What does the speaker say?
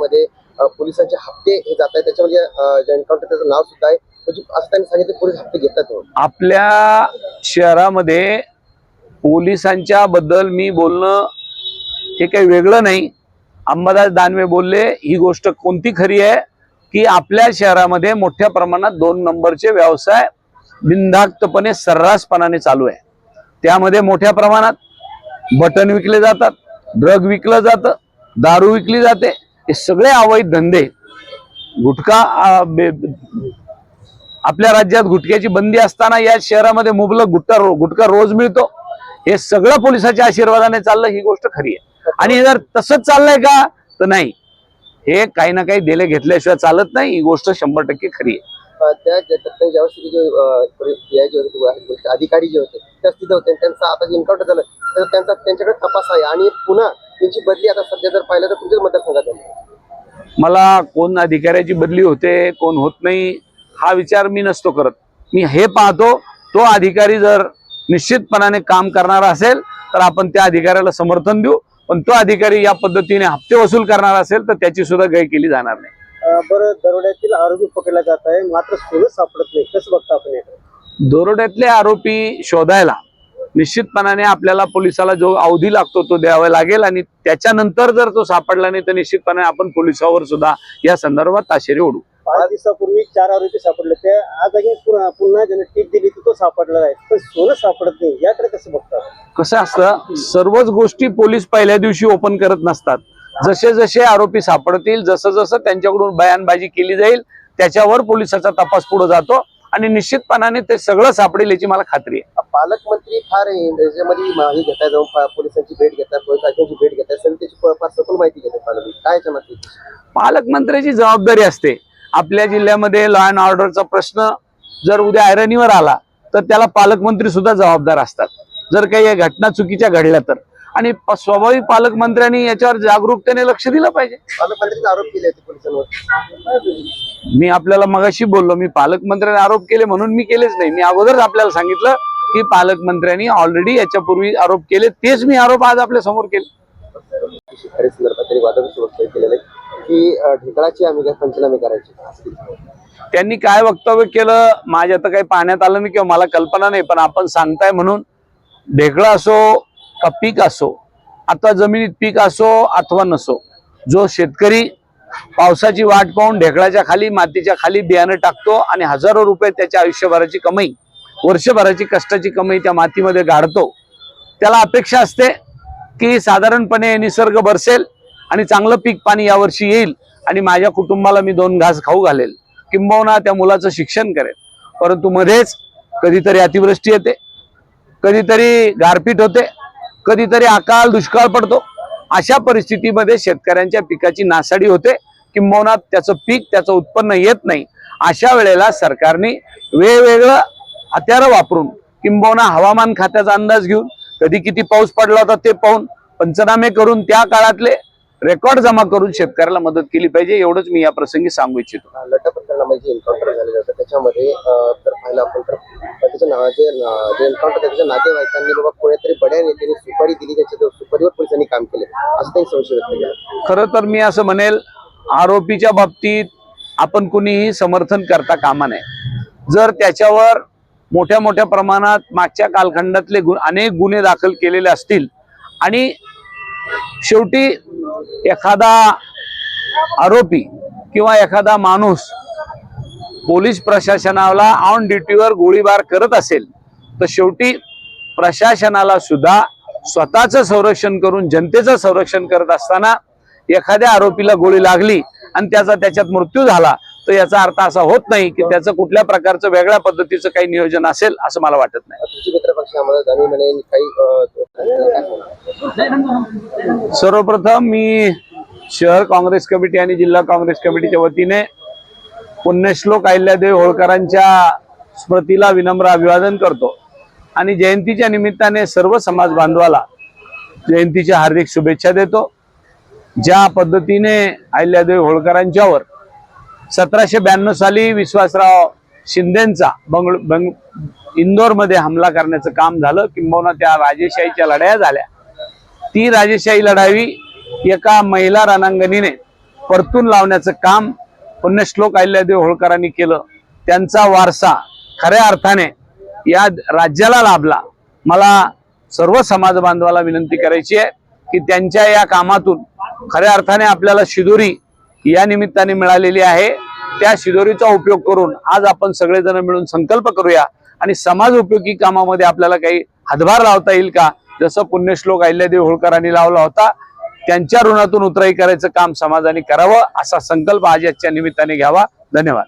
त्याच्यामध्ये पोलिसांचे हप्ते हे जात आहेत. त्याच्यामध्ये एन्काउंटर त्याचं नाव सुद्धा आहे. म्हणजे असं त्यांनी सांगितलं पोलीस हप्ते घेतात आपल्या शहरामध्ये पोलिसांच्या बद्दल मी बोलणं हे काही वेगळं नाही. अंबादास दानवे बोलले ही गोष्ट कोणती खरी आहे की आपल्या शहरामध्ये मोठ्या प्रमाणात दोन नंबरचे व्यवसाय बिनधास्तपणे सर्रासपणाने चालू आहे. त्यामध्ये मोठ्या प्रमाणात बटन विकले जातात ड्रग विकलं जातं दारू विकली जाते हे सगळे अवैध धंदे गुटखा आपल्या राज्यात गुटख्याची बंदी असताना या शहरामध्ये मुबलक गुटखा रो- गुटखा रोज मिळतो. हे सगळं पोलिसाच्या आशीर्वादाने चाललं ही गोष्ट खरी आहे. आणि जर तसंच चाललंय का? तर नाही. हे काही ना काही दिले घेतल्याशिवाय चालत नाही ही गोष्ट शंभर टक्के खरी आहे. त्या जे अधिकारी जे होते त्या तिथे होते. त्यांचा आता जे एन्काउंटर झालं तर त्यांचा त्यांच्याकडे तपास आहे. आणि पुन्हा त्यांची बदली आता सध्या जर पाहिलं तर तुमच्याच मतदारसंघात आहे मला कोण अधिकाऱ्याची बदली होते कोण होत नाही हा विचार मी नसतो करत. मी हे पाहतो तो अधिकारी जर निश्चितपणाने काम करणारा असेल तर आपण त्या अधिकाऱ्याला समर्थन देऊ. पण तो अधिकारी या पद्धतीने हप्ते वसूल करणार असेल तर त्याची सुद्धा गय केली जाणार नाही. बरं दरोड्यातील आरोपी पकडला जात आहे मात्र सोनं सापडत नाही. कसं बघता आपण दरोड्यातले आरोपी शोधायला निश्चितपणाने आपल्याला पोलिसाला जो अवधी लागतो तो द्यावा लागेल आणि त्याच्यानंतर जर तो सापडला नाही तर निश्चितपणे आपण पोलिसावर सुद्धा या संदर्भात ताशेरे ओढू. पाच दिवसापूर्वी चार आरोपी सापडले. ते आज पुन्हा ज्याने टीप दिली ती तो सापडलेला आहे. पण सोनं सापडत नाही. याकडे कसं बघता कसं असतं सर्वच गोष्टी पोलीस पहिल्या दिवशी ओपन करत नसतात. जसे जसे आरोपी सापडतील जसं जसं त्यांच्याकडून बयानबाजी केली जाईल त्याच्यावर पोलिसाचा तपास पुढे जातो. आणि निश्चितपणाने ते सगळं सापडेल याची मला खात्री आहे. पालकमंत्री फार याच्यामध्ये हे घेताय जाऊन पोलिसांची भेट घेतात पोलीस आयुक्तांची भेट घेतात प- फार सखोल माहिती घेतात पालकमंत्री. काय याच्या मागची? पालकमंत्र्याची जबाबदारी असते. आपल्या जिल्ह्यामध्ये लॉ अँड ऑर्डरचा प्रश्न जर उद्या ऐरणीवर आला तर त्याला पालकमंत्री सुद्धा जबाबदार असतात. जर काही या घटना चुकीच्या घडल्या तर. आणि स्वाभाविक पालकमंत्र्यांनी याच्यावर जागरूकतेने लक्ष दिलं पाहिजे. पालकमंत्र्यांनी आरोप केले मी आपल्याला मगाशी बोललो मी पालकमंत्र्यांनी आरोप केले म्हणून मी केलेच नाही. मी अगोदरच आपल्याला सांगितलं की पालकमंत्र्यांनी ऑलरेडी याच्यापूर्वी आरोप केले तेच मी आरोप आज आपल्यासमोर केले. त्यांनी काय वक्तव्य केलं? माझ्या तर काही पाहण्यात आलं नाही किंवा मला कल्पना नाही पण आपण सांगताय म्हणून. ढेकळा असो का पीक असो आता जमिनीत पीक असो अथवा नसो जो शेतकरी पावसाची वाट पाहून ढेकळाच्या खाली मातीच्या खाली बियाणं टाकतो आणि हजारो रुपये त्याच्या आयुष्यभराची कमाई वर्षभराची कष्टाची कमाई त्या मातीमध्ये गाडतो त्याला अपेक्षा असते की साधारणपणे निसर्ग बरसेल आणि चांगलं पीक पाणी यावर्षी येईल आणि माझ्या कुटुंबाला मी दोन घास खाऊ घालेल. किंबहुना त्या मुलाचं शिक्षण करेल. परंतु मध्येच कधीतरी अतिवृष्टी येते कधीतरी गारपीट होते कधीतरी अकाल दुष्काळ पडतो. अशा परिस्थितीमध्ये शेतकऱ्यांच्या पिकाची नासाडी होते किंबहुना त्याचं पीक त्याचं उत्पन्न येत नाही. अशा वेळेला सरकारने वेगवेगळं हत्यारं वापरून किंबहुना हवामान खात्याचा अंदाज घेऊन कधी किती पाऊस पडला होता ते पाहून पंचनामे करून त्या काळातले रेकॉर्ड जमा करून शेतकऱ्याला मदत केली पाहिजे एवढंच मी या प्रसंगी सांगू इच्छितो. लटा प्रकरणामध्ये जे एन्काउंटर झाले जातं त्याच्यामध्ये जर पाहिलं आपण तर त्याच्या नावा जे एन्काउंटर त्याच्या नातेवाईकांनी बाबा कोणीतरी बड्या नेत्यांनी सुपारी दिली त्याच्या सुपारीवर पोलिसांनी काम केले. असं त्यांनी संशय व्यक्त केला. खरं तर मी असं म्हणेल आरोपीच्या बाबतीत आपण कुणीही समर्थन करता कामा नये. जर त्याच्यावर मोठ्या मोठ्या प्रमाणात मागच्या कालखंडातले गु अनेक गुन्हे दाखल केलेले असतील आणि शेवटी एखादा आरोपी किंवा एखादा माणूस पोलीस प्रशासनाला ऑन ड्युटीवर गोळीबार करत असेल तर शेवटी प्रशासनाला सुद्धा स्वतःचं संरक्षण करून जनतेचं संरक्षण करत असताना एखाद्या आरोपीला गोळी लागली आणि त्याचा त्याच्यात मृत्यू झाला तर याचा अर्थ असा होत नाही की त्याचं कुठल्या प्रकारचं वेगळ्या पद्धतीचं काही नियोजन असेल असं मला वाटत नाही? सर्वप्रथम मी शहर काँग्रेस कमिटी आणि जिल्हा काँग्रेस कमिटीच्या वतीने पुण्यश्लोक अहिल्यादेवी होळकरांच्या स्मृतीला विनम्र अभिवादन करतो आणि जयंतीच्या निमित्ताने सर्व समाज बांधवाला जयंतीच्या हार्दिक शुभेच्छा देतो ज्या पद्धतीने अहिल्यादेवी होळकरांच्यावर सतराशे ब्याण्णव साली विश्वासराव शिंदेचा बंगळ बंग इंदोरमध्ये हमला करण्याचं काम झालं. किंबहुना त्या राजेशाहीच्या लढाया झाल्या. ती राजेशाही लढावी एका महिला रणांगणीने परतून लावण्याचं काम पुण्यश्लोक अहिल्यादेव होळकरांनी केलं. त्यांचा वारसा खऱ्या अर्थाने या राज्याला लाभला. मला सर्व समाज बांधवाला विनंती करायची आहे की त्यांच्या या कामातून खऱ्या अर्थाने आपल्याला शिदोरी या निमित्ताने मिळालेली आहे. त्या शिदोरीचा उपयोग करून आज आपण सगळेजण मिळून संकल्प करूया. आणि समाज उपयोगी कामामध्ये आपल्याला काही हातभार लावता येईल का? जसं पुण्यश्लोक अहिल्यादेव होळकरांनी लावला होता त्यांच्या ऋणातून उतराई करायचं काम समाजाने करावं असा संकल्प आज याच्या निमित्ताने घ्यावा. धन्यवाद.